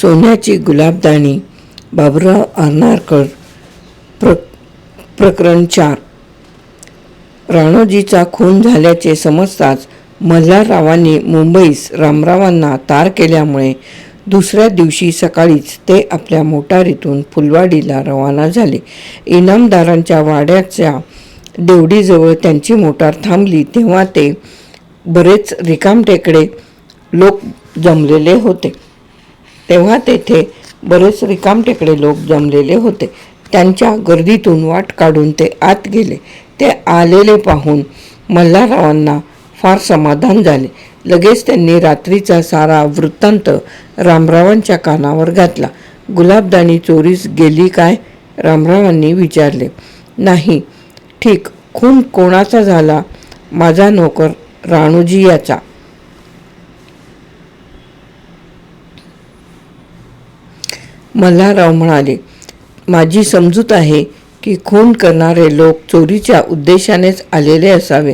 सोन्याची गुलाबदाणी बाबुराव अर्नारकर प्र प्रकरण चार. राणोजीचा खून झाल्याचे समजताच मल्हाररावांनी मुंबईस रामरावांना तार केल्यामुळे दुसऱ्या दिवशी सकाळीच ते आपल्या मोटारीतून फुलवाडीला रवाना झाले. इनामदारांच्या वाड्याच्या देवडीजवळ त्यांची मोटार थांबली तेव्हा ते बरेच रिकामटेकडे लोक जमलेले होते. तेव्हा तेथे बरेच रिकामटेकडे लोक जमलेले होते. त्यांच्या गर्दीतून वाट काढून ते आत गेले. ते आलेले पाहून मल्हाररावांना फार समाधान झाले. लगेच त्यांनी रात्रीचा सारा वृत्तांत रामरावांच्या कानावर घातला. गुलाबदानी चोरीस गेली काय? रामरावांनी विचारले. नाही ठीक. खून कोणाचा झाला? माझा नोकर राणूजी याचा. मल्हारराव म्हणाले माझी समजूत आहे की खून करणारे लोक चोरीच्या उद्देशानेच आलेले असावे.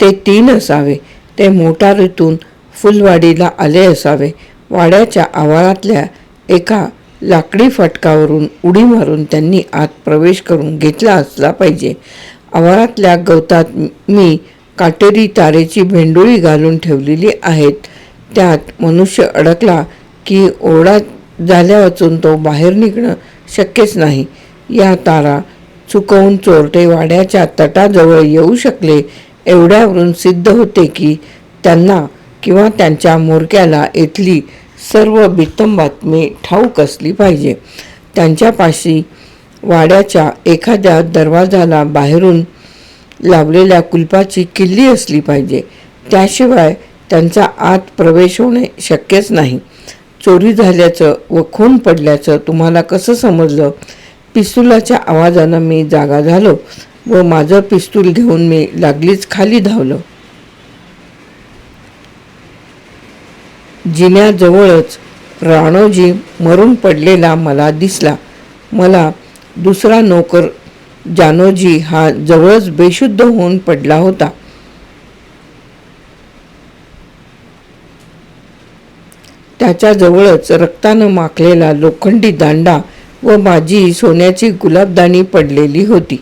ते तीन असावे. ते मोटारीतून फुलवाडीला आले असावे. वाड्याच्या आवारातल्या एका लाकडी फटकावरून उडी मारून त्यांनी आत प्रवेश करून घेतला असला पाहिजे. आवारातल्या गवतात मी काटेरी तारेची भेंडोळी घालून ठेवलेली आहेत. त्यात मनुष्य अडकला की ओरडा झाल्या वाचून तो बाहेर निघणं शक्यच नाही. या तारा चुकवून चोरटे वाड्याच्या तटाजवळ येऊ शकले एवढ्यावरून सिद्ध होते की त्यांना किंवा त्यांच्या मोरक्याला इथली सर्व बित्तम बातमी ठाऊक असली पाहिजे. त्यांच्यापाशी वाड्याच्या एखाद्या दरवाजाला बाहेरून लावलेल्या कुलपाची किल्ली असली पाहिजे. त्याशिवाय त्यांचा आत प्रवेश होणे शक्यच नाही. चोरी झाल्याचं व खून पडल्याचं तुम्हाला कसं समजलं? पिस्तुलाच्या आवाजानं मी जागा झालो व माझं पिस्तूल घेऊन मी लागलीच खाली धावलो. जिन्याजवळच राणोजी मरून पडलेला मला दिसला. मला दुसरा नोकर जानोजी हा जवळच बेशुद्ध होऊन पडला होता. त्याच्याजवळच रक्तानं माखलेला लोखंडी दांडा व माझी सोन्याची गुलाबदाणी पडलेली होती.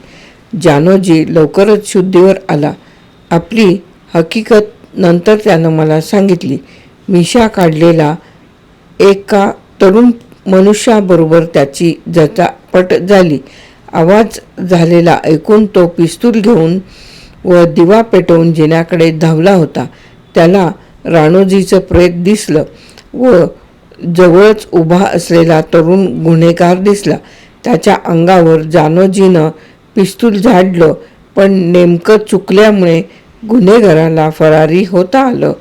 जानोजी लवकरच शुद्धीवर आला. आपली हकीकत नंतर त्यानं मला सांगितली. मिशा काढलेला एका तरुण मनुष्याबरोबर त्याची जचापट झाली. आवाज झालेला ऐकून तो पिस्तूल घेऊन व दिवा पेटवून जिन्याकडे धावला होता. त्याला राणोजीचं प्रेत दिसलं. व जवळच उभा असलेला तरुण गुन्हेगार दिसला. त्याच्या अंगावर जानोजीनं पिस्तूल झाडलं पण नेमकं चुकल्यामुळे गुन्हेगाराला फरारी होता आलं.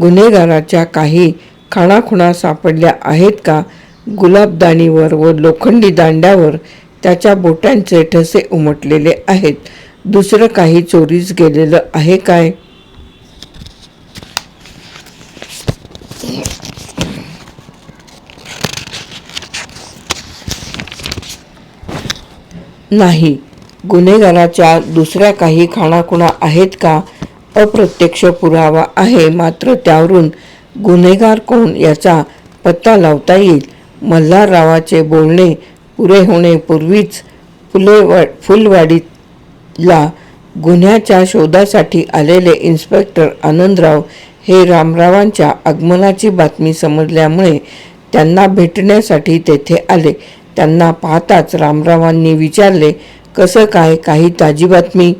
गुन्हेगाराच्या काही खाणाखुणा सापडल्या आहेत का? गुलाबदाणीवर व लोखंडी दांड्यावर त्याच्या बोटांचे ठसे उमटलेले आहेत. दुसरं काही चोरीस गेलेलं आहे काय? नाही. गुन्हेगाराच्या दुसऱ्या काही खाणाखुणा आहेत का? अप्रत्यक्ष पुरावा आहे मात्र त्यावरून गुन्हेगार कोण याचा पत्ता लावता येईल? मल्हाररावाचे बोलणे पुरे होण्यापूर्वीच फुलेवा फुलवाडीला गुन्ह्याच्या शोधासाठी आलेले इन्स्पेक्टर आनंदराव हे रामरावांच्या आगमनाची बातमी समजल्यामुळे त्यांना भेटण्यासाठी तेथे आले. त्यांना पाहताच रामरावांनी विचारले कसं काय? काही ताजी बातमी?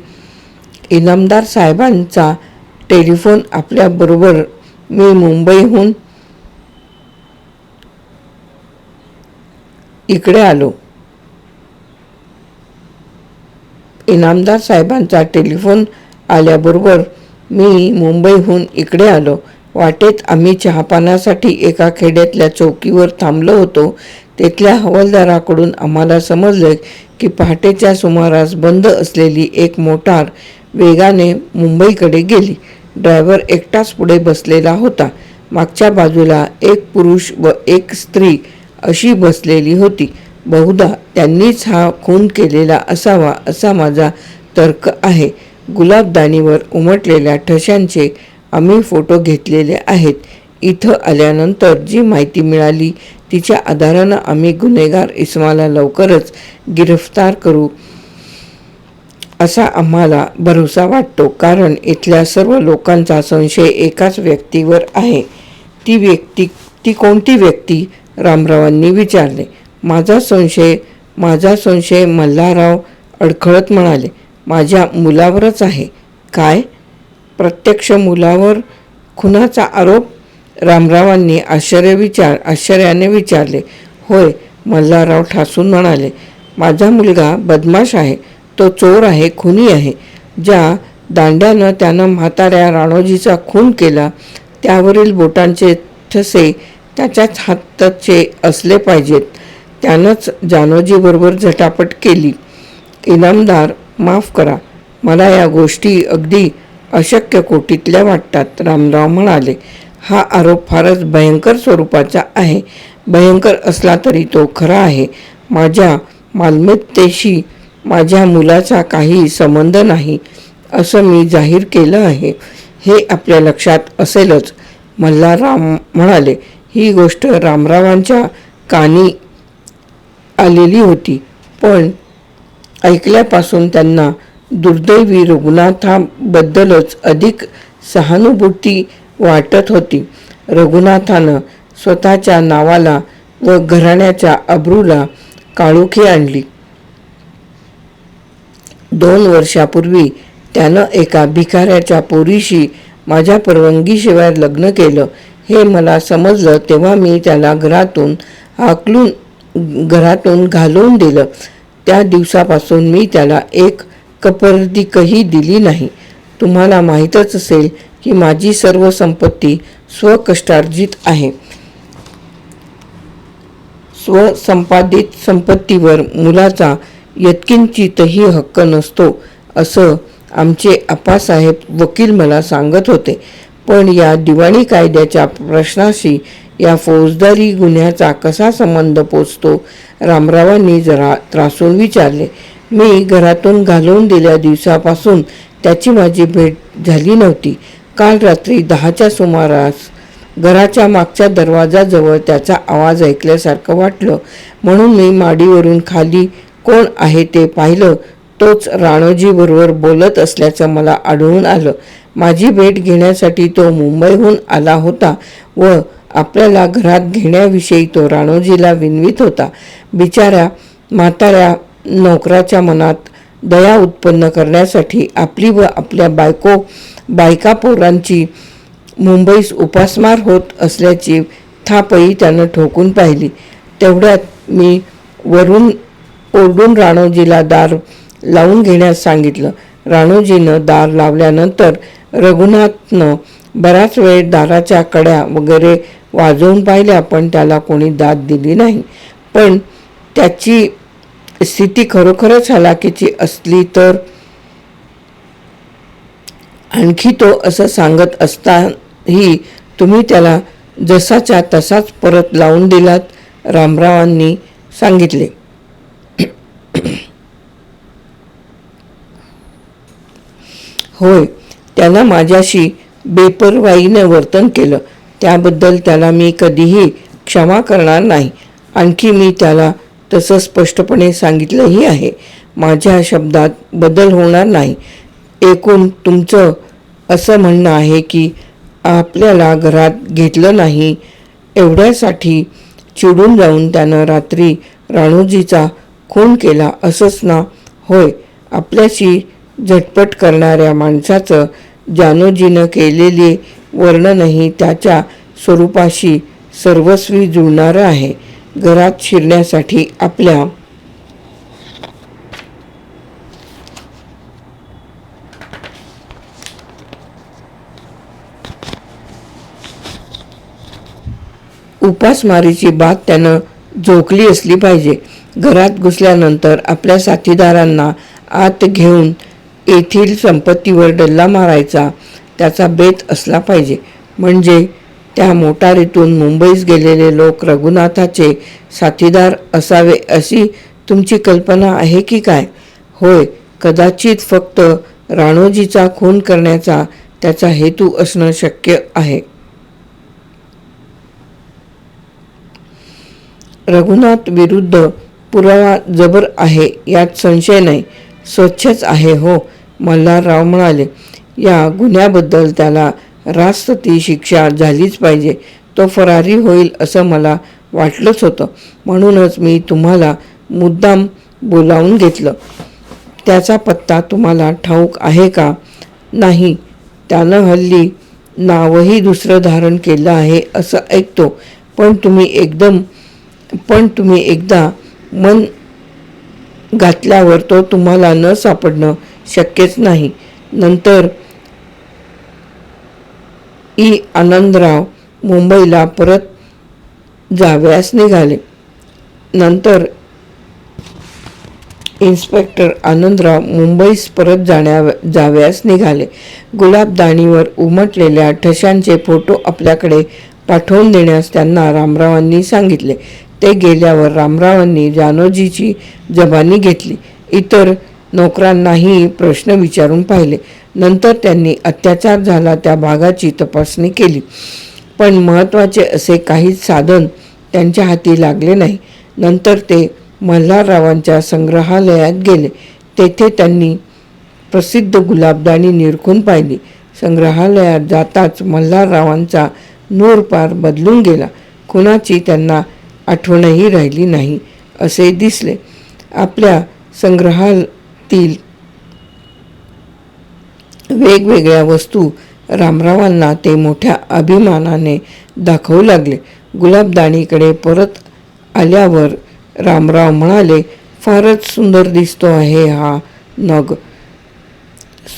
इनामदार साहेबांचा टेलिफोन आपल्याबरोबर मी मुंबईहून इकडे आलो. इनामदार साहेबांचा टेलिफोन आल्याबरोबर मी मुंबईहून इकडे आलो. वाटेत आम्ही चहापानासाठी एका खेड्यातल्या चौकीवर थांबलो होतो. तिथल्या हवालदाराकडून आम्हाला समजलं की पहाटेच्या सुमारास बंद असलेली एक मोटार वेगाने मुंबईकडे गेली. ड्रायव्हर एकटाच पुढे बसलेला होता. मागच्या बाजूला एक पुरुष व एक स्त्री अशी बसलेली होती. बहुधा त्यांनीच हा खून केलेला असावा असा माझा तर्क आहे. गुलाबदानीवर उमटलेल्या ठशांचे आम्ही फोटो घेतलेले आहेत. इथं आल्यानंतर जी माहिती मिळाली तिच्या आधारानं आम्ही गुन्हेगार इस्माला लवकरच गिरफ्तार करू असा आम्हाला भरोसा वाटतो. कारण इथल्या सर्व लोकांचा संशय एकाच व्यक्तीवर आहे. ती व्यक्ती ती कोणती व्यक्ती? रामरावांनी विचारले. माझा संशय माझा संशय मल्हारराव अडखळत म्हणाले. माझ्या मुलावरच आहे. काय? प्रत्यक्ष मुलावर खुनाचा आरोप? रामरावांनी आश्चर्य विचार आश्चर्याने विचारले होय मल्हारराव ठासून म्हणाले माझा मुलगा बदमाश आहे तो चोर आहे खुनी आहे. ज्या दांड्यानं त्यानं म्हाताऱ्या राणोजीचा खून केला त्यावरील बोटांचे ठसे त्याच्याच हाताचे असले पाहिजेत. त्यानंच जानोजीबरोबर झटापट केली. इनामदार माफ करा मला या गोष्टी अगदी अशक्य कोटीतल्या वाटतात रामराव म्हणाले. हा आरोप फारच भयंकर स्वरूपाचा आहे. भयंकर असला तरी तो खरा आहे. माझ्या मालमत्तेशी माझ्या मुलाचा काही संबंध नाही असं मी जाहीर केलं आहे. हे आपल्या लक्षात असेलच. मल्हारराम म्हणाले ही गोष्ट रामरावांच्या कानी आलेली होती. पण ऐकल्यापासून त्यांना दुर्दैवी रघुनाथाबद्दलच अधिक सहानुभूती वाटत होती. रघुनाथानं स्वतःच्या नावाला व घराण्याच्या अब्रूला काळोखी आणली. दोन वर्षापूर्वी त्यानं एका भिकाऱ्याच्या पोरीशी माझ्या परवानगीशिवाय लग्न केलं. हे मला समजलं तेव्हा मी त्याला घरातून हाकलून घरातून घालवून दिलं. त्या दिवसापासून मी त्याला एक कपर्दिकही दिली नाही. तुम्हाला माहीतच असेल की माझी सर्व संपत्ती स्वकष्टार्जित आहे. स्वसंपादित संपत्तीवर मुलाचा यत्किंचितही हक्क नसतो असं आमचे आप्पासाहेब वकील मला सांगत होते. पण या दिवाणी कायद्याच्या प्रश्नाशी या फौजदारी गुन्ह्याचा कसा संबंध पोचतो रामरावांनी जरा त्रासून विचारले. मी घरातून घालवून दिल्या दिवसापासून त्याची माझी भेट झाली नव्हती. काल रात्री दहाच्या सुमारास घराच्या मागच्या दरवाजाजवळ त्याचा आवाज ऐकल्यासारखं वाटलं. म्हणून मी माडीवरून खाली कोण आहे ते पाहिलं. तोच राणोजीबरोबर बोलत असल्याचं मला आढळून आलं. माझी भेट घेण्यासाठी तो मुंबईहून आला होता व आपल्याला घरात घेण्याविषयी तो राणोजीला विनवित होता. बिचाऱ्या म्हाताऱ्या नोकराच्या मनात दया उत्पन्न करण्यासाठी आपली व आपल्या बायको बायका पोरांची मुंबईस उपासमार होत असल्याची थापही त्यानं ठोकून पाहिली. तेवढ्यात मी वरून ओरडून राणोजीला दार लावून घेण्यास सांगितलं. राणोजीनं दार लावल्यानंतर रघुनाथनं बराच वेळ दाराच्या कड्या वगैरे वाजवून पाहिल्या पण त्याला कोणी दाद दिली नाही. पण त्याची स्थिती खरोखरच हलाखीची असली तर आणखी तो असं सांगत असताही तुम्ही त्याला जसाच्या तसाच परत लावून दिलात रामरावांनी सांगितले. होय त्यानं माझ्याशी बेपरवाईने वर्तन केलं. त्याबद्दल त्याला मी कधीही क्षमा करणार नाही. आणखी मी त्याला तसं स्पष्टपणे सांगितलंही आहे. माझ्या शब्दात बदल होणार नाही. एकूण तुमचं असं म्हणणं आहे की आपल्याला घरात घेतलं नाही एवढ्यासाठी चिडून जाऊन त्यानं रात्री राणूजीचा खून केला असंच ना? होय आपल्याशी झटपट करणाऱ्या माणसाचं जानोजीनं केलेले वर्णनही त्याच्या स्वरूपाशी सर्वस्वी जुळणारं आहे. घरात शिरण्यासाठी आपल्या उपासमारीची बात त्यानं झोकली असली पाहिजे. घरात घुसल्यानंतर आपल्या साथीदारांना आत घेऊन येथील संपत्तीवर डल्ला मारायचा त्याचा बेत असला पाहिजे. म्हणजे त्या मोटारीतून मुंबईस गेलेले लोक रघुनाथाचे साथीदार असावे अशी तुमची कल्पना आहे की काय? होय कदाचित फक्त राणोजीचा खून करण्याचा त्याचा हेतू असणं शक्य आहे. रघुनाथ विरुद्ध पुरावा जबर आहे यात संशय नाही. स्वच्छच आहे हो मल्हारराव म्हणाले. या गुन्ह्याबद्दल त्याला रास्त ती शिक्षा झालीच पाहिजे. तो फरारी होईल असं मला वाटलंच होतं. म्हणूनच मी तुम्हाला मुद्दाम बोलावून घेतलं. त्याचा पत्ता तुम्हाला ठाऊक आहे का? नाही. त्यानं हल्ली नावही दुसरं धारण केलं आहे असं ऐकतो. पण तुम्ही एकदम पण तुम्ही एकदा मन घातल्यावर तो तुम्हाला न सापडणं शक्यच नाही. नंतर ई. आनंदराव मुंबईला परत जाव्यास निघाले. नंतर इन्स्पेक्टर आनंदराव मुंबईस परत जाण्या जाव्यास निघाले. गुलाबदाणीवर उमटलेल्या ठशांचे फोटो आपल्याकडे पाठवून देण्यास त्यांना रामरावांनी सांगितले. ते गेल्यावर रामरावांनी जानोजीची जबानी घेतली. इतर नोकरांनाही प्रश्न विचारून पाहिले. नंतर त्यांनी अत्याचार झाला त्या भागाची तपासणी केली. पण महत्त्वाचे असे काहीच साधन त्यांच्या हाती लागले नाही. नंतर ते मल्हाररावांच्या संग्रहालयात गेले. तेथे त्यांनी प्रसिद्ध गुलाबदाणी निरखून पाहिली. संग्रहालयात जाताच मल्हाररावांचा नूरपार बदलून गेला. कुणाची त्यांना आठवणही राहिली नाही असे दिसले. आपल्या संग्रहातील वेगवेगळ्या वस्तू रामरावांना ते मोठ्या अभिमानाने दाखवू लागले. गुलाबदाणीकडे परत आल्यावर रामराव म्हणाले फारच सुंदर दिसतो आहे हा नग.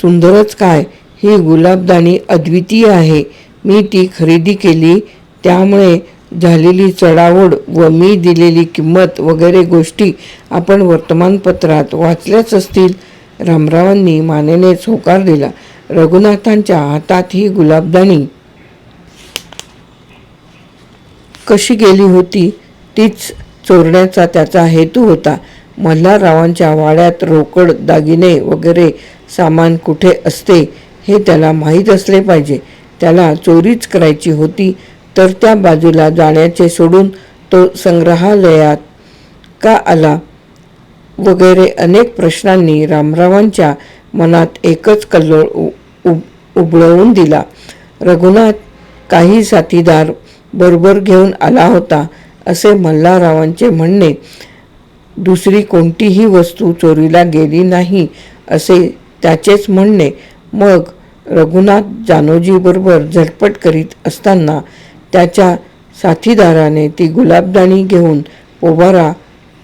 सुंदरच काय? ही गुलाबदाणी अद्वितीय आहे. मी ती खरेदी केली त्यामुळे झालेली चढाओढ व मी दिलेली किंमत वगैरे गोष्टी आपण वर्तमानपत्रात वाचल्याच असतील. रामरावांनी मानेनेच होकार दिला. रघुनाथांच्या हातात ही गुलाबदाणी कशी गेली होती? तीच चोरण्याचा त्याचा हेतू होता. मल्हाररावांच्या वाड्यात रोकड दागिने वगैरे सामान कुठे असते हे त्याला माहीत असले पाहिजे. त्याला चोरीच करायची होती. तर त्या बाजूला जाण्याचे सोडून तो संग्रहालयात का आला? वगैरे अनेक प्रश्नांनी रामरावांच्या मनात एकच कल्लोळ उबळवून दिला. रघुनाथ काही साथीदार बरोबर घेऊन आला होता असे मल्हाररावांचे म्हणणे दुसरी कोणतीही वस्तू चोरीला गेली नाही असे त्याचेच म्हणणे. मग रघुनाथ जानोजीबरोबर झटपट करीत असताना त्याच्या साथीदाराने ती गुलाबदाणी घेऊन पोबारा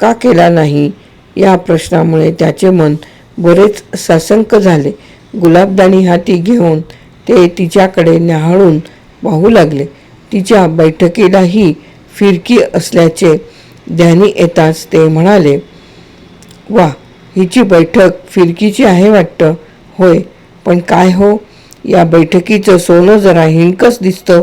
का केला नाही? या प्रश्नामुळे त्याचे मन बरेच सासंक झाले. गुलाबदाणी हाती घेऊन ते तिच्याकडे न्याहाळून पाहू लागले. तिच्या बैठकीलाही फिरकी असल्याचे ध्यानी येताच ते म्हणाले वा हिची बैठक फिरकीची आहे वाटतं. होय पण काय हो? या बैठकीचं सोनं जरा हिणकस दिसतं.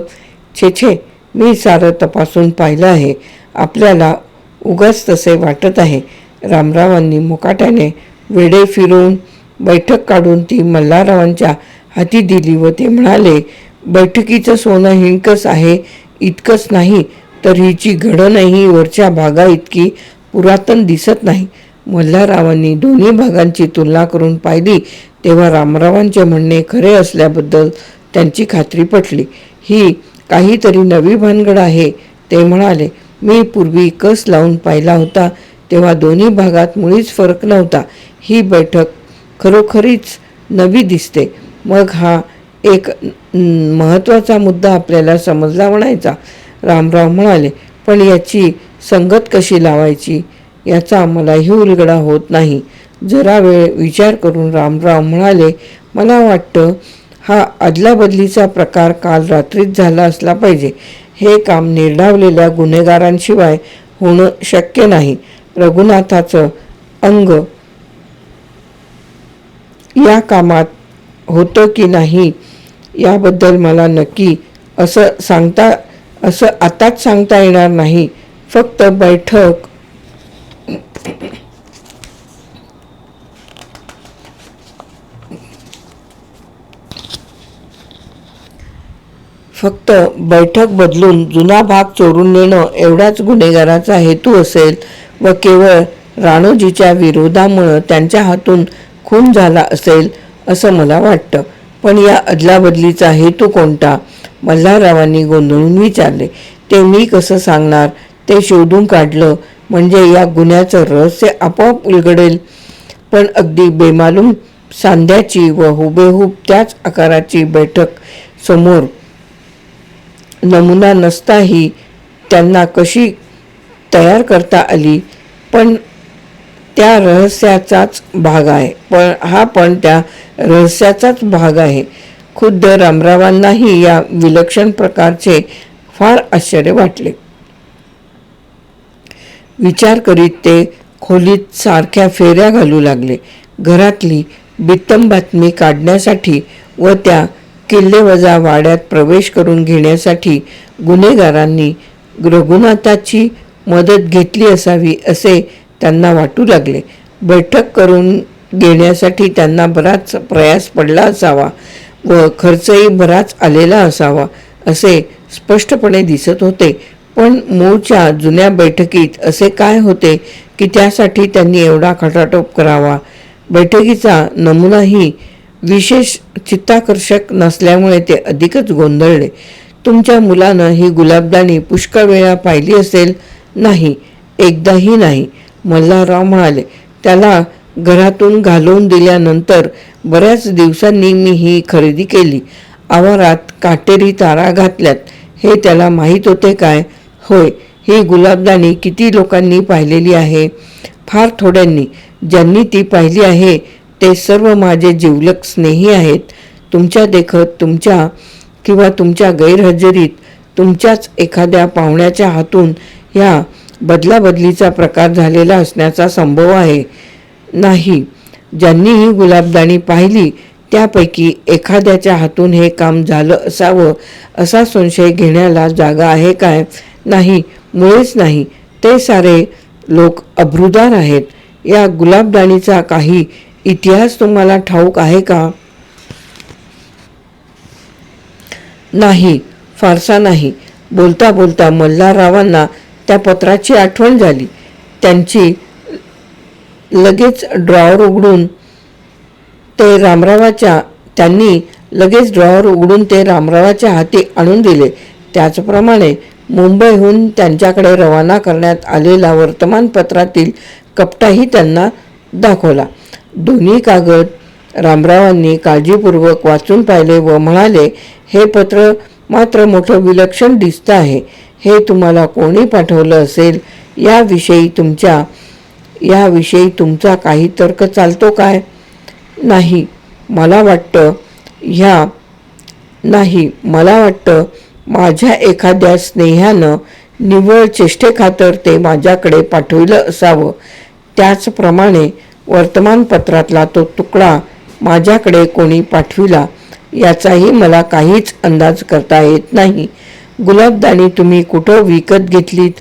छे छे मी सारं तपासून पाहिलं आहे. आपल्याला उगाच तसे वाटत आहे. रामरावांनी मुकाट्याने वेडे फिरून बैठक काढून ती मल्हाररावांच्या हाती दिली व ते म्हणाले बैठकीचं सोनं हिणकस आहे इतकंच नाही तर हिची घडणही वरच्या भागा इतकी पुरातन दिसत नाही. मल्हाररावांनी दोन्ही भागांची तुलना करून पाहिली तेव्हा रामरावांचे म्हणणे खरे असल्याबद्दल त्यांची खात्री पटली. ही काहीतरी नवी भानगड आहे ते म्हणाले. मी पूर्वी कस लावून पाहिला होता तेव्हा दोन्ही भागात मुळीच फरक नव्हता. ही बैठक खरोखरीच नवी दिसते. मग हा एक महत्त्वाचा मुद्दा आपल्याला समजला म्हणायचा. रामराव म्हणाले पण याची संगत कशी लावायची? याचा मलाही उलगडा होत नाही. जरा वेळ विचार करून रामराव म्हणाले मला वाटतं हा अदलाबदलीचा प्रकार काल रात्रीच झाला असला पाहिजे. हे काम निर्ढावलेल्या गुन्हेगारांशिवाय होणं शक्य नाही. रघुनाथाचं अंग या कामात होतं की नाही याबद्दल मला नक्की असं सांगता असं आताच सांगता येणार नाही. फक्त बैठक फक्त बैठक बदलून जुना भाग चोरून नेणं एवढाच गुन्हेगाराचा हेतू असेल व केवळ राणोजीच्या विरोधामुळं त्यांच्या हातून खून झाला असेल असं मला वाटतं. पण या अदलाबदलीचा हेतू कोणता? मल्हाररावांनी गोंधळून विचारले. ते मी कसं सांगणार? ते शोधून काढलं म्हणजे या गुन्ह्याचं रहस्य आपोआप उलगडेल. पण अगदी बेमालूम सांध्याची व हुबेहूब त्याच आकाराची बैठक समोर नमुना नसताही त्यांना कशी तयार करता आली पण त्या रहस्याचाच भाग आहे. पण हा पण त्या रहस्याचाच भाग आहे. खुद्द रामरावांनाही या विलक्षण प्रकारचे फार आश्चर्य वाटले. विचार करीत ते खोलीत सारख्या फेऱ्या घालू लागले. घरातली बित्तम बातमी काढण्यासाठी व त्या किल्लेवजा वाड्यात प्रवेश करून घेण्यासाठी गुन्हेगारांनी रघुनाथाची मदत घेतली असावी असे त्यांना वाटू लागले. बैठक करून घेण्यासाठी त्यांना बराच प्रयास पडला असावा व खर्चही बराच आलेला असावा असे स्पष्टपणे दिसत होते. पण मूळच्या जुन्या बैठकीत असे काय होते की त्यासाठी त्यांनी एवढा खटाटोप करावा? बैठकीचा नमुनाही विशेष चित्ताकर्षक नसल्यामुळे ते अधिकच गोंधळले. तुमच्या मुलानं ही गुलाबदाणी पुष्कळ वेळा पाहिली असेल. नाही एकदाही नाही मल्हारराव म्हणाले. त्याला घरातून घालवून दिल्यानंतर बऱ्याच दिवसांनी मी ही खरेदी केली. आवारात काटेरी तारा घातल्यात. हे त्याला माहीत होते काय? होय ही गुलाबदाणी किती लोकांनी पाहिलेली आहे? फार थोड्यांनी. ज्यांनी ती पाहिली आहे ते सर्व माझे जिवलक स्नेही आहेत. तुमच्या देखत तुमच्या किंवा तुमच्या गैरहजेरीत तुमच्याच एखाद्या पाहुण्याच्या हातून ह्या बदलाबदलीचा प्रकार झालेला असण्याचा संभव आहे. नाही. ज्यांनी ही गुलाबदाणी पाहिली त्यापैकी एखाद्याच्या हातून हे काम झालं असावं असा संशय घेण्याला जागा आहे काय? नाही. मुळेच नाही. ते सारे लोक अभ्रुदार आहेत. या गुलाबदाणीचा काही इतिहास तुम्हाला ठाऊक आहे का? नाही फारसा नाही. बोलता बोलता मल्हाररावांना त्या पत्राची आठवण झाली. त्यांची लगेच ड्रॉवर उघडून ते रामरावाच्या त्यांनी लगेच ड्रॉवर उघडून ते रामरावाच्या हाती आणून दिले. त्याचप्रमाणे मुंबईहून त्यांच्याकडे रवाना करण्यात आलेला वर्तमानपत्रातील कपटाही त्यांना दाखवला. दोन्ही कागद रामरावांनी काळजीपूर्वक वाचून पाहिले व म्हणाले हे पत्र मात्र मोठं विलक्षण दिसतं आहे. हे तुम्हाला कोणी पाठवलं असेल? याविषयी तुमच्या याविषयी तुमचा काही तर्क चालतो काय? नाही. मला वाटतं ह्या नाही. मला वाटतं माझ्या एखाद्या स्नेहानं निव्वळ चेष्टेखातर ते माझ्याकडे पाठविलं असावं. त्याचप्रमाणे वर्तमानपत्रातला तो तुकडा माझ्याकडे कोणी पाठविला याचाही मला काहीच अंदाज करता येत नाही. गुलाबदाणी तुम्ही कुठं विकत घेतलीत?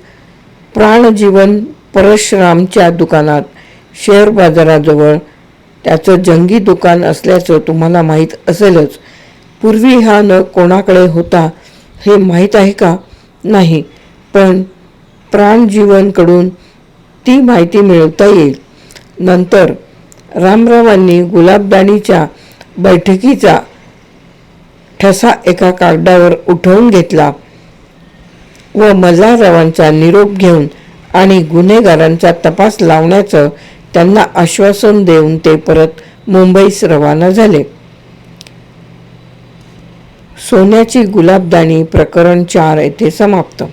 प्राणजीवन परशरामच्या दुकानात शेअर बाजाराजवळ. त्याचं जंगी दुकान असल्याचं तुम्हाला माहीत असेलच. पूर्वी हा न कोणाकडे होता हे माहीत आहे का? नाही पण प्राणजीवनकडून ती माहिती मिळवता येईल. नंतर रामरावांनी गुलाबदानीच्या बैठकीचा ठसा एका कागदावर उठवून घेतला व मल्हाररावांचा निरोप घेऊन आणि गुन्हेगारांचा तपास लावण्याचं त्यांना आश्वासन देऊन ते परत मुंबईस रवाना झाले. सोन्याची गुलाबदाणी प्रकरण चार येथे समाप्त.